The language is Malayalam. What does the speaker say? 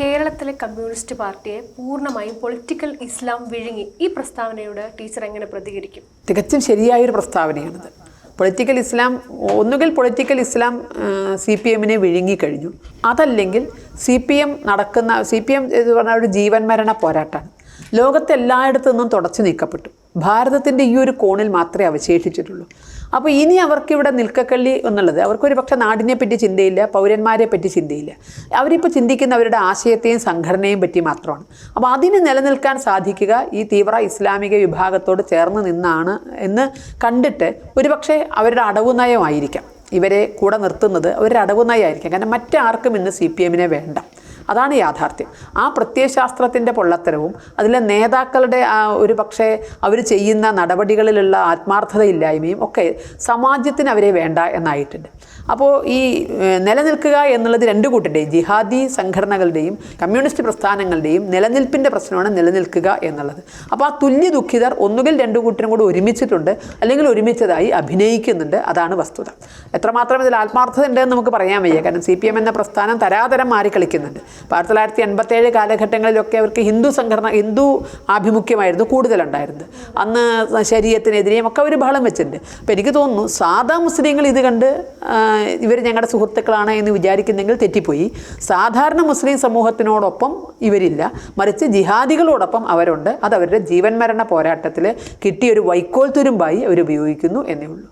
കേരളത്തിലെ കമ്മ്യൂണിസ്റ്റ് പാർട്ടിയെ പൂർണമായും പൊളിറ്റിക്കൽ ഇസ്ലാം വിഴുങ്ങി. ഈ പ്രസ്താവനയോട് ടീച്ചർ എങ്ങനെ പ്രതികരിക്കും? തികച്ചും ശരിയായൊരു പ്രസ്താവനയാണിത്. പൊളിറ്റിക്കൽ ഇസ്ലാം ഒന്നുകിൽ പൊളിറ്റിക്കൽ ഇസ്ലാം സി പി എമ്മിനെ വിഴുങ്ങിക്കഴിഞ്ഞു അതല്ലെങ്കിൽ സി പി എം നടക്കുന്ന സി പി എം എന്ന് പറഞ്ഞാൽ ഒരു ജീവൻ മരണ പോരാട്ടമാണ് ലോകത്തെല്ലായിടത്തു നിന്നും തുടച്ചു നീക്കപ്പെട്ടു. ഭാരതത്തിന്റെ ഈ ഒരു കോണിൽ മാത്രമേ അവശേഷിച്ചിട്ടുള്ളൂ. അപ്പോൾ ഇനി അവർക്കിവിടെ നിൽക്കക്കള്ളി എന്നുള്ളത് അവർക്കൊരു പക്ഷേ നാടിനെ പറ്റി ചിന്തയില്ല പൗരന്മാരെ പറ്റി ചിന്തയില്ല. അവരിപ്പോൾ ചിന്തിക്കുന്ന അവരുടെ ആശയത്തെയും സംഘടനയും പറ്റി മാത്രമാണ്. അപ്പോൾ അതിന് നിലനിൽക്കാൻ സാധിക്കുക ഈ തീവ്ര ഇസ്ലാമിക വിഭാഗത്തോട് ചേർന്ന് നിന്നാണ് എന്ന് കണ്ടിട്ട് ഒരുപക്ഷെ അവരുടെ അടവു നയമായിരിക്കാം. ഇവരെ കൂടെ നിർത്തുന്നത് അവരുടെ അടവുനയമായിരിക്കാം കാരണം മറ്റാർക്കും ഇന്ന് സി പി എമ്മിനെ വേണ്ട. അതാണ് യാഥാർത്ഥ്യം. ആ പ്രത്യയശാസ്ത്രത്തിന്റെ പൊള്ളത്തരവും അതിലെ നേതാക്കളുടെ ഒരു പക്ഷേ അവർ ചെയ്യുന്ന നടപടികളിലുള്ള ആത്മാർത്ഥതയില്ലായ്മയും ഒക്കെ സമാജത്തിന് അവരെ വേണ്ട എന്നായിട്ടുണ്ട്. അപ്പോൾ ഈ നിലനിൽക്കുക എന്നുള്ളത് രണ്ടു കൂട്ടരുടെയും ജിഹാദി സംഘടനകളുടെയും കമ്മ്യൂണിസ്റ്റ് പ്രസ്ഥാനങ്ങളുടെയും നിലനിൽപ്പിന്റെ പ്രശ്നമാണ് നിലനിൽക്കുക എന്നുള്ളത്. അപ്പോൾ ആ തുല്യ ദുഃഖിതർ ഒന്നുകിൽ രണ്ടു കൂട്ടരും കൂടി ഒരുമിച്ചിട്ടുണ്ട് അല്ലെങ്കിൽ ഒരുമിച്ചതായി അഭിനയിക്കുന്നുണ്ട് അതാണ് വസ്തുത. എത്രമാത്രം ഇതിൽ ആത്മാർത്ഥത ഉണ്ടെന്ന് നമുക്ക് പറയാൻ വയ്യ. കാരണം സി പി എം എന്ന പ്രസ്ഥാനം തരാതരം മാറി ഇപ്പോൾ ആയിരത്തി തൊള്ളായിരത്തി എൺപത്തേഴ് കാലഘട്ടങ്ങളിലൊക്കെ അവർക്ക് ഹിന്ദു സംഘടന ഹിന്ദു ആഭിമുഖ്യമായിരുന്നു കൂടുതലുണ്ടായിരുന്നത്. അന്ന് ശരീരത്തിനെതിരെയും ഒക്കെ അവർ ബഹളം വെച്ചിട്ടുണ്ട്. അപ്പോൾ എനിക്ക് തോന്നുന്നു സാധാ മുസ്ലിങ്ങൾ ഇത് കണ്ട് ഇവർ ഞങ്ങളുടെ സുഹൃത്തുക്കളാണ് എന്ന് വിചാരിക്കുന്നെങ്കിൽ തെറ്റിപ്പോയി. സാധാരണ മുസ്ലിം സമൂഹത്തിനോടൊപ്പം ഇവരില്ല. മറിച്ച് ജിഹാദികളോടൊപ്പം അവരുണ്ട്. അത് അവരുടെ ജീവൻ മരണ പോരാട്ടത്തിൽ കിട്ടിയൊരു വൈക്കോൽ തുരുമ്പായി അവർ ഉപയോഗിക്കുന്നു എന്നേ ഉള്ളൂ.